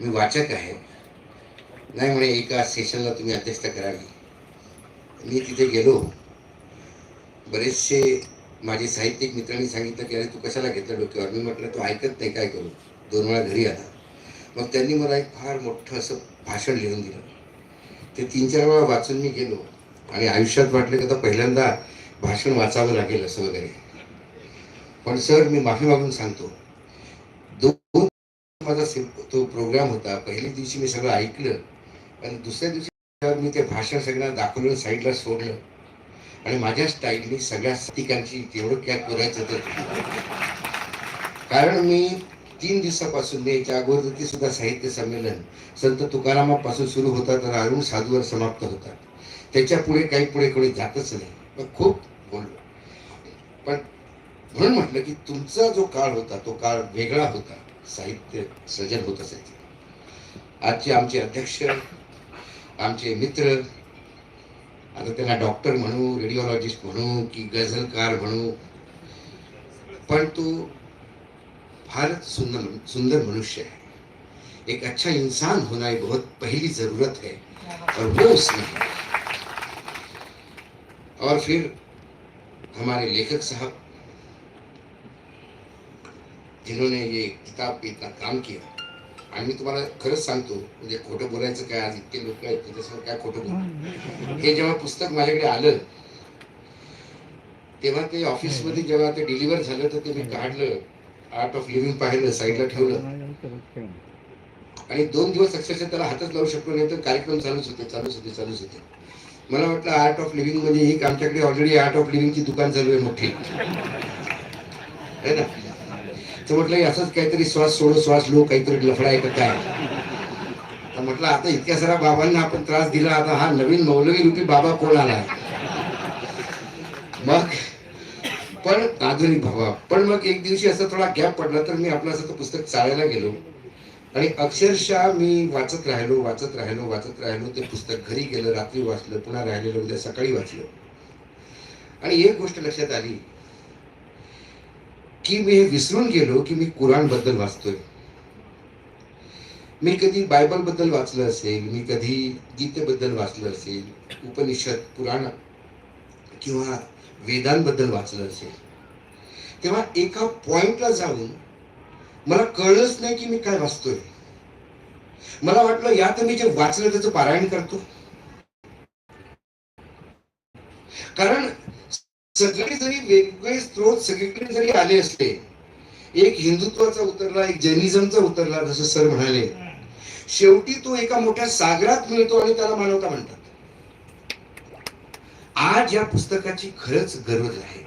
मी वाचक आहे. नाही म्हणे एका सेशनला तुम्ही अध्यक्षता करावी. मी तिथे गेलो. बरेचसे माझे साहित्यिक मित्रांनी सांगितलं की अरे तू कशाला घेतलं डोक्यावर? मी म्हटलं तू ऐकत नाही काय करू? दोन वेळा घरी आला. मग त्यांनी मला एक फार मोठं असं भाषण लिहून दिलं. ते तीन चार वेळा वाचून मी गेलो. आणि आयुष्यात वाटलं की आता पहिल्यांदा भाषण वाचावं लागेल असं वगैरे. पण सर मी माफी मागून सांगतो. माझा तो प्रोग्राम होता. पहिल्या दिवशी मी सगळं ऐकलं. आणि दुसऱ्या दिवशी मी ते भाषण सगळ्यांना दाखवलं साईडला सोडलं. आणि माझ्या स्टाईलनी सगळ्या ठिकाणची जेवढं काय करायचं तर कारण मी तीन दिवसापासून मी याच्या अगोदर ते सुद्धा साहित्य संमेलन संत तुकारामापासून सुरू होतात तर अरुण साधूवर समाप्त होतात त्याच्या पुढे काही पुढे कोणी जातच नाही. मग खूप बोललो. पण म्हणून म्हटलं की तुमचा जो काळ होता तो काळ वेगळा होता. साहित्य सृजन होत असायचे. आजचे आमचे अध्यक्ष आमचे मित्र आता त्यांना डॉक्टर म्हणू रेडिओलॉजिस्ट म्हणू की गझलकार म्हणू पण तो फारच सुंदर सुंदर मनुष्य है एक अच्छा इंसान होना एक बहुत पहली जरूरत है और वो उसमें है. और फिर हमारे लेखक साहब जिन्होंने ये किताब पे इतना काम किया आणि मी तुम्हाला खरंच सांगतो म्हणजे खोटं बोलायचं काय आज इतके लोक आहेत त्याच्यासमोर काय खोटं बोलू? हे जेव्हा पुस्तक माझ्याकडे आलं तेव्हा ते ऑफिसमध्ये जेव्हा ते डिलिव्हर झालं तर ते मी काढलं आर्ट ऑफ लिव्हिंग पाहिलं साईडला ठेवलं. आणि दोन दिवस अक्षरशः त्याला हातच लावू शकलो नाही तर कार्यक्रम चालूच होते चालूच होते चालूच होते. मला वाटलं आर्ट ऑफ लिव्हिंग म्हणजे एक आमच्याकडे ऑलरेडी आर्ट ऑफ लिव्हिंगची दुकान चालू आहे मोठी. है ना? तर म्हटलं असंच काहीतरी श्वास सोडो श्वास लो काहीतरी लफडा आहे का काय? तर म्हटलं आता इतक्या साऱ्या बाबांना आपण त्रास दिला आता हा नवीन मौलवी रूपी बाबा कोण आला मग पण आधुनिक भावा पण मग एक दिवशी असं थोडा गॅप पडला तर मी आपलं असं पुस्तक चाळायला गेलो. आणि अक्षरशः मी वाचत राहिलो वाचत राहिलो वाचत राहिलो ते पुस्तक घरी गेलं रात्री वाचलं पुन्हा राहिलेलं उद्या सकाळी वाचलं. आणि एक गोष्ट लक्षात आली की मी हे विसरून गेलो की मी कुराणबद्दल वाचतोय. मी कधी बायबलबद्दल वाचलं असेल मी कधी गीतेबद्दल वाचलं असेल उपनिषद पुराण किंवा वेदांबद्दल वाचलं असेल तेव्हा एका पॉइंटला जाऊन मला कळलंच नाही की मी काय वाचतोय. मला वाटलं या तर मी जे वाचलं त्याचं पारायण करतो. कारण सगळे जरी वेगवेगळे स्रोत सगळीकडे जरी आले असले एक हिंदुत्वाचा उतरला एक जैनिझमचा उतरला जसं सर म्हणाले शेवटी तो एका मोठ्या सागरात मिळतो आणि त्याला मानवता म्हणतात. आज या पुस्तकाची खरंच गरज आहे.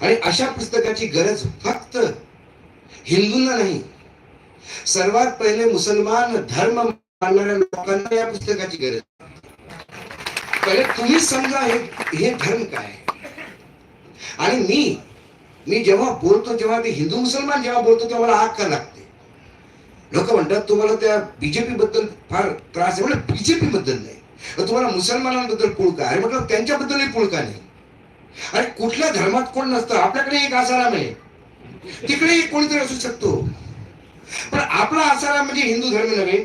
आणि अशा पुस्तकाची गरज फक्त हिंदूंना नाही. सर्वात पहिले मुसलमान धर्म मानणाऱ्या लोकांना या पुस्तकाची गरज पहिले तुम्ही समजा हे हे धर्म काय? आणि मी मी जेव्हा बोलतो जेव्हा ते हिंदू मुसलमान जेव्हा बोलतो तेव्हा मला आग का लागते? लोक म्हणतात तुम्हाला त्या बीजेपी बद्दल फार त्रास आहे. म्हणजे बीजेपी बद्दल नाही. तुम्हाला मुसलमानांबद्दल पुळका आहे म्हटलं त्यांच्याबद्दलही पुळका नाही? अरे कुठल्या धर्मात कोण नसतं? आपल्याकडे एक आसाराम आहे तिकडे एक कोणीतरी असू शकतो. पण आपला आसाराम म्हणजे हिंदू धर्म नव्हे.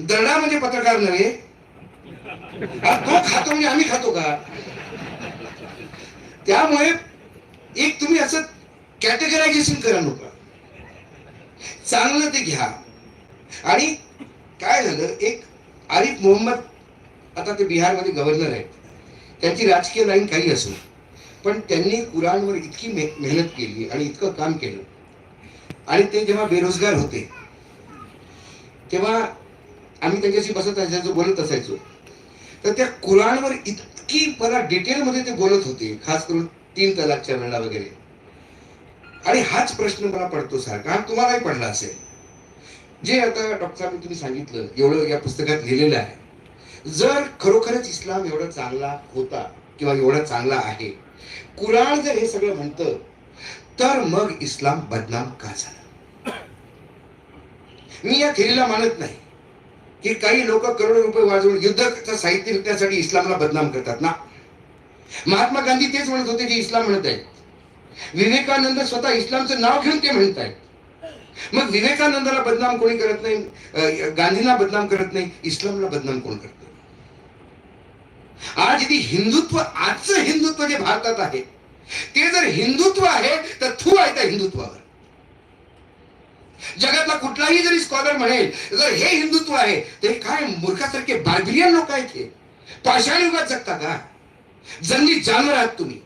दरडा म्हणजे पत्रकार नव्हे. तो खातो म्हणजे आम्ही खातो का? त्यामुळे एक तुम्ही असं कॅटेगरायझेशन करा नका चांगलं ते घ्या. आणि काय झालं एक आरिफ मोहम्मद आता ते बिहारमध्ये गव्हर्नर आहेत. त्यांची राजकीय लाईन काही असो. पण त्यांनी कुराणवर इतकी मे- मेहनत केली आणि इतकं काम केलं. आणि ते जेव्हा बेरोजगार होते तेव्हा आम्ही त्यांच्याशी बसत असायचो बोलत असायचो. तर त्या कुराणवर इतकी मला डिटेलमध्ये ते बोलत होते खास करून तीन तलाकच्या वेळा वगैरे. आणि हाच प्रश्न मला पडतो सारखा. हा तुम्हालाही पडला असेल. जे आता डॉक्टर साहेब तुम्ही सांगितलं एवढं या पुस्तकात लिहिलेलं आहे. जर खरोखरच इस्लाम एवढा चांगला होता किंवा एवढा चांगला आहे कुराण जर हे सगळं म्हणतं तर मग इस्लाम बदनाम का झाला? मी या थेरीला मानत नाही. की काही लोक करोडो रुपये वाजवून युद्धाचं साहित्य विकण्यासाठी इस्लामला बदनाम करतात ना? महात्मा गांधी तेच म्हणत होते जे इस्लाम म्हणत आहेत. विवेकानंद स्वतः इस्लामचं नाव घेऊन ते म्हणत आहेत. मग विवेकानंदाला बदनाम कोणी करत नाही? गांधींना बदनाम करत नाही इस्लामला बदनाम कोण करत आज ती हिंदुत्व आजचं हिंदुत्व जे भारतात आहे ते जर हिंदुत्व आहे तर थू आहे त्या हिंदुत्वावर. जगातला कुठलाही जरी स्कॉलर म्हणेल जर हे हिंदुत्व आहे ते काय मूर्खासारखे बार्बिरियन लोक आहेत हे? पाषाण युगात जगता का? जंगली जानवर आहात तुम्ही.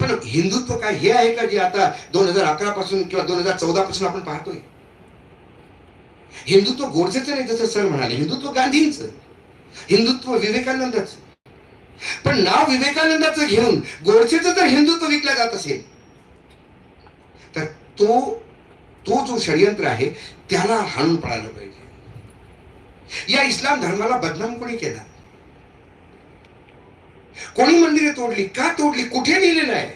पण हिंदुत्व काय हे आहे का जे आता दोन हजार अकरा पासून किंवा दोन हजार चौदा पासून आपण पाहतोय? हिंदुत्व गोडसेच नाही जसं सर म्हणाले. हिंदुत्व गांधींच. हिंदुत्व विवेकानंदाच. पण नाव विवेकानंदाचं घेऊन गोडसेच जर हिंदुत्व विकलं जात असेल. तर तो तो जो षडयंत्र आहे त्याला हाणून पडायला पाहिजे. या इस्लाम धर्माला बदनाम कोणी केला? कोणी मंदिरे तोडली? का तोडली? कुठे लिहिलेलं आहे?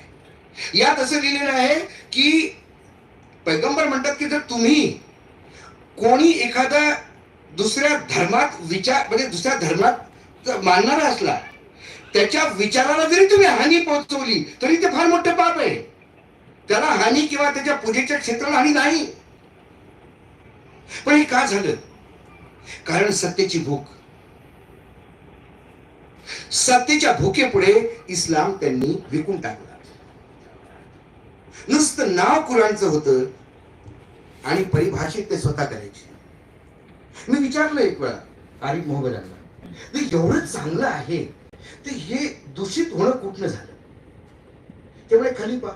यात असं लिहिलेलं आहे की पैगंबर म्हणतात की जर तुम्ही कोणी एखादा दुसऱ्या धर्मात विचार म्हणजे दुसऱ्या धर्मात मानणारा असला त्याच्या विचाराला जरी तुम्ही हानी पोहोचवली तरी ते फार मोठं पाप आहे. त्याला हानी किंवा त्याच्या पूजेच्या क्षेत्राला हानी नाही. पण हे का झालं? कारण सत्तेची भूक. सत्तेच्या भूकेपुढे इस्लाम त्यांनी विकून टाकला. नुसतं नाव कुराणचं होतं आणि परिभाषित ते स्वतः करायचे. मी विचारलं एक वेळा आरिफ मोहम्मदांना ते एवढं चांगलं आहे ते हे दूषित होणं कुठलं झालं? त्यामुळे खलिफा